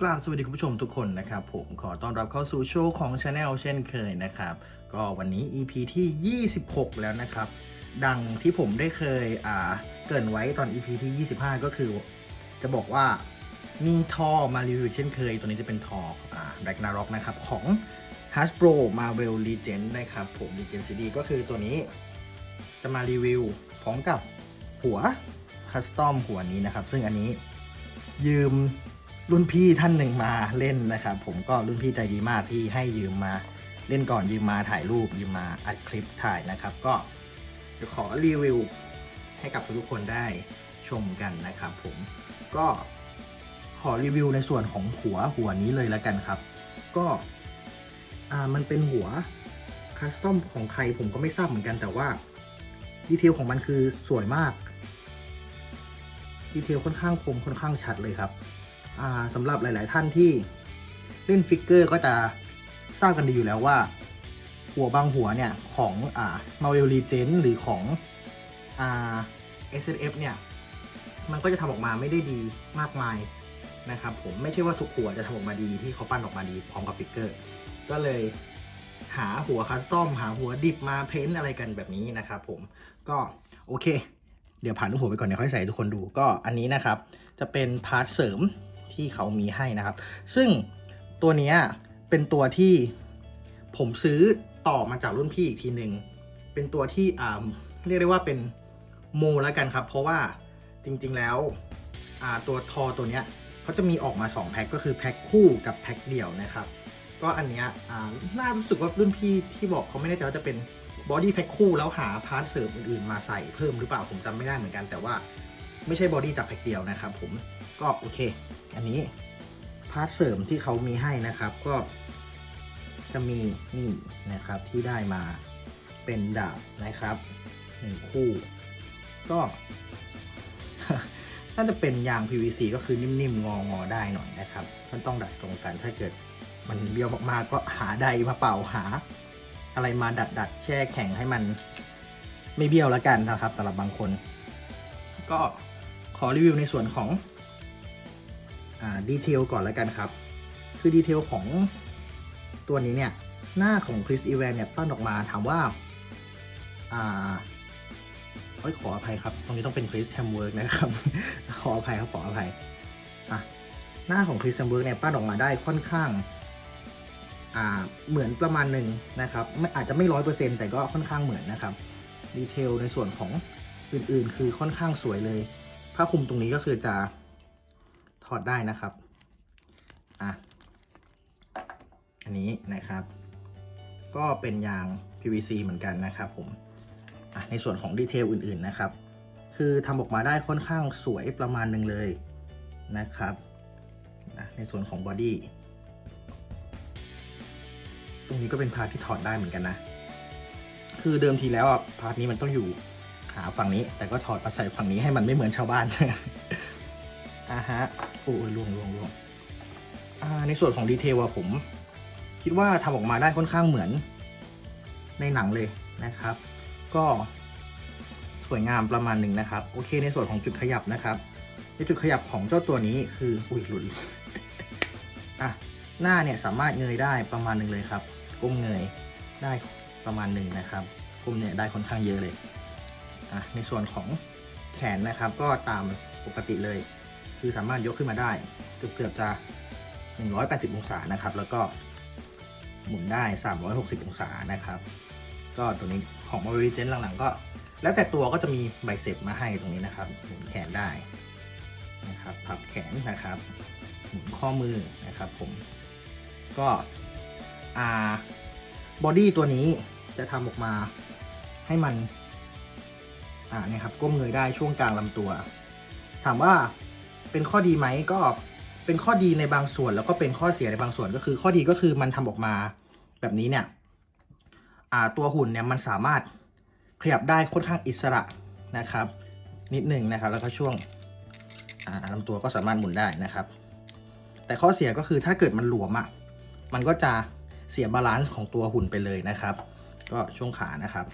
กราบสวัสดีคุณผู้ชมทุกคนนะครับ ผมขอต้อนรับเข้าสู่โชว์ของ Channel เช่นเคยนะครับ ก็วันนี้ EP ที่ 26 แล้วนะครับ ดังที่ผมได้เคยอ่าเกรินไว้ตอน EP ที่ 25 ก็คือ จะบอกว่ามีทอมารีวิวเช่นเคย ตัวนี้จะเป็นทออ่า Ragnarok นะครับ ของ Hasbro Marvel Legend นะครับ ผม Legend CD ก็คือตัวนี้จะมารีวิวพร้อมกับหัวคัสตอมหัวนี้นะครับ ซึ่งอันนี้ยืม รุ่นพี่ท่านหนึ่งมาเล่นนะครับ ผมก็รุ่นพี่ใจดีมากที่ให้ยืมมาเล่นก่อนยืมมาถ่ายรูปยืมมาอัดคลิปถ่ายนะครับ ก็จะขอรีวิวให้กับทุกคนได้ชมกันนะครับ ผมก็ขอรีวิวในส่วนของหัวหัวนี้เลยแล้วกันครับ ก็อ่ามันเป็นหัวคัสตอมของใครผมก็ไม่ทราบเหมือนกันแต่ว่าดีเทลของมันคือสวยมากดีเทลค่อนข้างคมค่อนข้างชัดเลยครับ สำหรับหลาย ๆ ท่านที่เล่นฟิกเกอร์ก็จะทราบกันดีอยู่แล้วว่า หัวบางหัวเนี่ยของอ่า m a r v e l l e g e n d หรือของอ่า SNF เนี่ย มันก็จะทำออกมาไม่ได้ดีมากมายนะครับผมไม่ใช่ว่าทุกหัวจะทำออกมาดีที่เขาปั้นออกมาดีพร้อมกับฟิกเกอร์ ก็เลยหาหัวคัสตอมหาหัวดิบมาเพ้นอะไรกันแบบนี้นะครับผมก็โอเค เดี๋ยวผ่านรูปหัวไปก่อนเดี๋ยวค่อยใส่ทุกคนดูก็อันนี้นะครับ จะเป็นพาร์ทเสริม ที่เขามีให้นะครับ ซึ่งตัวนี้เป็นตัวที่ผมซื้อต่อมาจากรุ่นพี่อีกทีหนึ่งเป็นตัวที่อ่าเรียกได้ว่าเป็นโมแล้วกันครับ เพราะว่าจริง ๆแล้วอ่าตัวทอตัวเนี้ยเขาจะมีออกมา 2 แพ็คก็คือแพ็คคู่กับแพ็คเดี่ยวนะครับ ก็อันเนี้ยอ่าน่ารู้สึกว่ารุ่นพี่ที่บอกเขาไม่แน่ใจว่าจะเป็นบอดี้แพ็คคู่แล้วหาพาร์ทเสริมอื่นๆมาใส่เพิ่มหรือเปล่าผมจำไม่ได้เหมือนกัน แต่ว่าไม่ใช่บอดี้จากแพ็คเดียวนะครับผม ก็โอเค อันนี้พาร์ทเสริมที่เขามีให้นะครับก็จะมีนี่นะครับที่ได้มาเป็นดาบนะครับหนึ่งคู่ ก็น่าจะเป็นยาง PVC ก็คือนิ่มๆ งอๆได้หน่อยนะครับมันต้องดัดทรงกันถ้าเกิดมันเบี้ยวมากๆก็หาใดมาเป่าหา อะไรมาดัดดัดๆแช่แข็งให้มันไม่เบี้ยวแล้วกันนะครับสำหรับบางคน ก็ขอรีวิวในส่วนของ ดีเทลก่อนแล้วกันครับ คือดีเทลของตัวนี้เนี่ย หน้าของคริสอีแวนเนี่ยปั้นออกมาถามว่าอ่าเอ้ยขออภัยครับ ตรงนี้ต้องเป็นคริสแฮมเวิร์กนะครับ ขออภัยครับขออภัยอะหน้าของคริสแฮมเวิร์กเนี่ยปั้นออกมาได้ค่อนข้างอ่าเหมือนประมาณหนึ่งนะครับไม่อาจจะไม่ร้อยเปอร์เซ็นต์แต่ก็ค่อนข้างเหมือนนะครับดีเทลในส่วนของอื่นๆ คือค่อนข้างสวยเลยผ้าคลุมตรงนี้ก็คือจะ ถอดได้นะครับ อะ อันนี้นะครับ ก็เป็นยาง PVC เหมือนกันนะครับผม อะ ในส่วนของดีเทลอื่นๆนะครับ คือทำออกมาได้ค่อนข้างสวยประมาณหนึ่งเลยนะครับนะในส่วนของบอดี้ ตรงนี้ก็เป็นพาร์ทที่ถอดได้เหมือนกันนะ คือเดิมทีแล้วอะพาร์ทนี้มันต้องอยู่ขาฝั่งนี้ แต่ก็ถอดมาใส่ฝั่งนี้ให้มันไม่เหมือนชาวบ้านอ่าฮะ อ้ยล่วงล่วงล่วงในส่วนของดีเทลอะผม คิดว่าทำออกมาได้ค่อนข้างเหมือนในหนังเลยนะครับ ก็สวยงามประมาณหนึ่งนะครับ โอเค ในส่วนของจุดขยับนะครับ ในจุดขยับของเจ้าตัวนี้คืออุ้ยหลุดอะหน้าเนี่ยสามารถเงยได้ประมาณหนึ่งเลยครับ ก้มเงยได้ประมาณหนึ่งนะครับ ก้มเนี่ยได้ค่อนข้างเยอะเลยอะในส่วนของแขนนะครับก็ตามปกติเลย คือสามารถยกขึ้นมาได้เกือบจะ 180 องศานะครับ แล้วก็หมุนได้ 360 องศานะครับ ก็ตัวนี้ของ m a r v e l Legends หลังๆ ก็ แล้วแต่ตัวก็จะมีใบเสร็จมาให้ตรงนี้นะครับ หมุนแขนได้นะครับ พับแขนนะครับ หมุนข้อมือนะครับผม ก็อ่าบอดี้ตัวนี้จะทำออกมาให้มันอ่าเนี่ยครับก้มเงยได้ช่วงกลางลำตัว ถามว่า เป็นข้อดีไหมก็เป็นข้อดีในบางส่วน แล้วก็เป็นข้อเสียในบางส่วนก็คือ ข้อดีก็คือมันทำออกมาแบบนี้เนี่ยอ่าตัวหุ่นเนี่ยมันสามารถขยับได้ค่อนข้างอิสระนะครับ นิดหนึ่งนะครับ แล้วก็ช่วงอ่าลำตัวก็สามารถหมุนได้นะครับ แต่ข้อเสียก็คือถ้าเกิดมันหลวมอะ่ะมันก็จะเสียบาลานซ์ของตัวหุ่นไปเลยนะครับ ก็ช่วงขานะครับ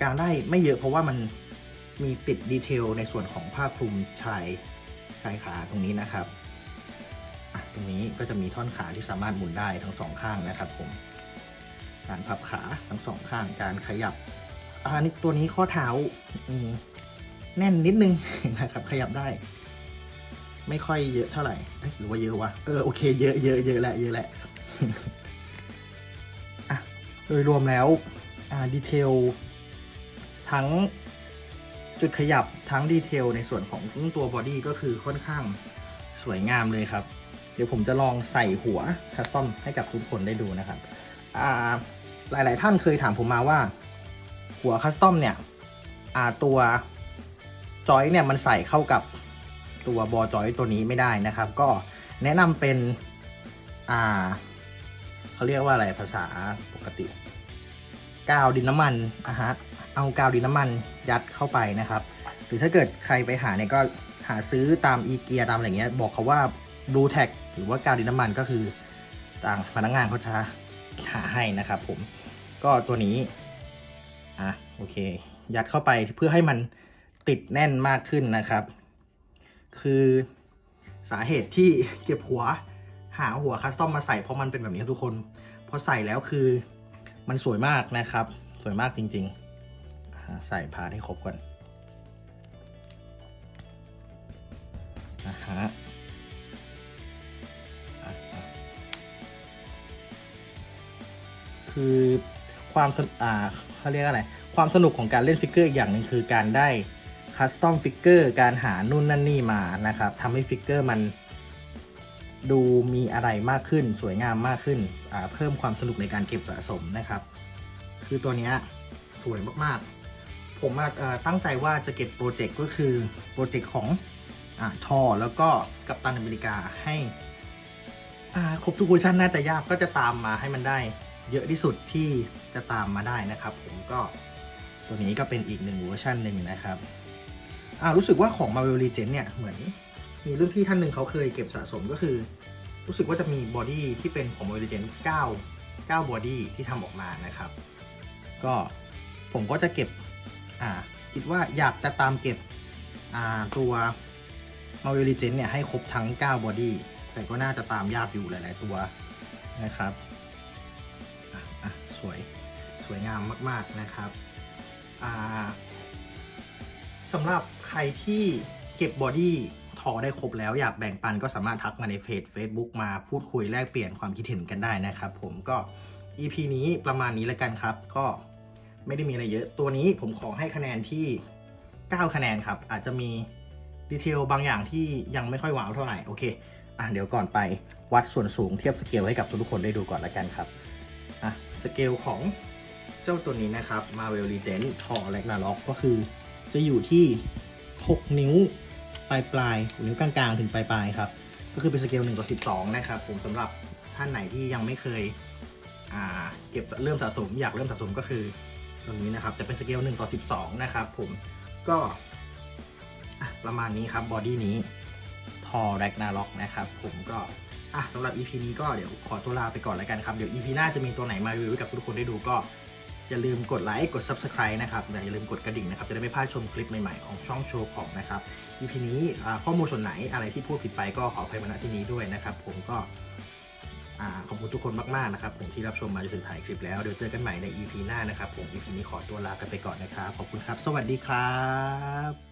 กางได้ไม่เยอะเพราะว่ามันมีติดดีเทลในส่วนของผ้าคลุมชาย ชายขาตรงนี้นะครับ ตรงนี้ก็จะมีท่อนขาที่สามารถหมุนได้ทั้งสองข้างนะครับผม การพับขาทั้งสองข้าง การขยับอ่านี่ตัวนี้ข้อเท้าแน่นนิดนึงนะครับ ขยับได้ ไม่ค่อยเยอะเท่าไหร่หรือว่าเยอะวะ เออโอเคเยอะเยอะเยอะแหละเยอะแหละโดยรวมแล้วดีเทลทั้ง จุดขยับทั้งดีเทลในส่วนของตัวบอดี้ก็คือค่อนข้างสวยงามเลยครับ เดี๋ยวผมจะลองใส่หัวคัสตอมให้กับทุกคนได้ดูนะครับอ่าหลาย ๆ ท่านเคยถามผมมาว่า หัวคัสตอมเนี่ยตัวจอยเนี่ยมันใส่เข้ากับตัวบอจอยตัวนี้ไม่ได้นะครับ ก็แนะนำเป็นอ่าเขาเรียกว่าอะไรภาษาปกติ กาวดินน้ำมันอะฮะเอากาวดินน้ำมัน ยัดเข้าไปนะครับ หรือถ้าเกิดใครไปหาเนี่ยก็หาซื้อตามอีเกียตามอะไรเงี้ยบอกเขาว่าบลูแท็กหรือว่ากาวดินน้ำมันก็คือต่างพนักงานเขาจะหาให้นะครับผมก็ตัวนี้อะโอเค ยัดเข้าไปเพื่อให้มันติดแน่นมากขึ้นนะครับ คือสาเหตุที่เก็บหัวหาหัวคัสตอมมาใส่เพราะมันเป็นแบบนี้ครับทุกคน พอใส่แล้วคือมันสวยมากนะครับ สวยมากจริง ๆ ใส่พาร์ทให้ครบก่อนนะฮะคือความสอ่าเขาเรียกอะไร ความสนุกของการเล่นฟิกเกอร์อีกอย่างหนึ่งคือการได้คัสตอมฟิกเกอร์การหานู่นนั่นนี่มานะครับทำให้ฟิกเกอร์มันดูมีอะไรมากขึ้นสวยงามมากขึ้น เพิ่มความสนุกในการเก็บสะสมนะครับ คือตัวนี้สวยมาก ๆ ผมตั้งใจว่าจะเก็บโปรเจกต์ก็คือโปรเจกต์ของอ่าทอแล้วก็กัปตันอเมริกาให้ครบทุกเวอร์ชันน่าจะยากก็จะตามมาให้มันได้ เยอะที่สุดที่จะตามมาได้นะครับ ผมก็ตัวนี้ก็เป็นอีกหนึ่งเวอร์ชันหนึ่งนะครับรู้สึกว่าของ Marvel Legends เนี่ยเหมือนมีรุ่นพี่ท่านหนึ่งเขาเคยเก็บสะสมก็คือ รู้สึกว่าจะมีบอดี้ที่เป็นของ m o r i g e n 9 9บอดี้ที่ทำออกมานะครับ ก็ผมก็จะเก็บ อ่าคิดว่าอยากจะตามเก็บอ่าตัว m a r v e l Legends เนี่ยให้ครบทั้ง 9 บอดี้แต่ก็น่าจะตามยากอยู่หลาย ๆ ตัวนะครับอะอะสวยสวยงามมาก ๆ นะครับอ่าสำหรับใครที่เก็บบอดี้ทอได้ครบแล้วอยากแบ่งปันก็สามารถทักมาในเพจ Facebook มาพูดคุยแลกเปลี่ยนความคิดเห็นกันได้นะครับ ผมก็ EP นี้ประมาณนี้แล้วกันครับ ก็ ไม่ได้มีอะไรเยอะ ตัวนี้ผมขอให้คะแนนที่ 9 คะแนนครับ อาจจะมีดีเทลบางอย่างที่ยังไม่ค่อยว้าวเท่าไหร่ โอเค อะเดี๋ยวก่อนไปวัดส่วนสูงเทียบสเกลให้กับทุกคนได้ดูก่อนล้วกันครับ อะสเกลของเจ้าตัวนี้นะครับ Marvel Legends ทอ Ragnarok ก็คือ จะอยู่ที่ 6 นิ้วปลายปลายนิ้วกลางๆ ถึงปลายปลายครับ ก็คือเป็นสเกล1ต่อ12 นะครับผมสำหรับท่านไหนที่ยังไม่เคยเก็บเริ่มสะสมอยากเริ่มสะสมก็คือ ตัวนี้นะครับจะเป็นสเกล1ต่อ12 นะครับผมก็ประมาณนี้ครับบอดี้นี้ทอแร็กนาล็อกนะครับผมก็อะสำหรับ EP นี้ก็เดี๋ยวขอตัวลาไปก่อนแล้วกันครับ เดี๋ยว EP หน้าจะมีตัวไหนมารีวิวกับทุกคนได้ดูก็ อย่าลืมกดไลค์กด Subscribe นะครับอย่าลืมกดกระดิ่งนะครับ จะได้ไม่พลาดชมคลิปใหม่ๆ ของช่องโชว์ของนะครับ EP นี้ข้อมูลส่วนไหนอะไรที่พูดผิดไปก็ขออภัยมาณที่นี้ด้วยนะครับ ผมก็ ขอบคุณทุกคนมากๆนะครับผมที่รับชมมาจนถึงถ่ายคลิปแล้ว เดี๋ยวเจอกันใหม่ใน EP หน้านะครับผม EP นี้ขอตัวลากันไปก่อนนะครับ ขอบคุณครับ สวัสดีครับ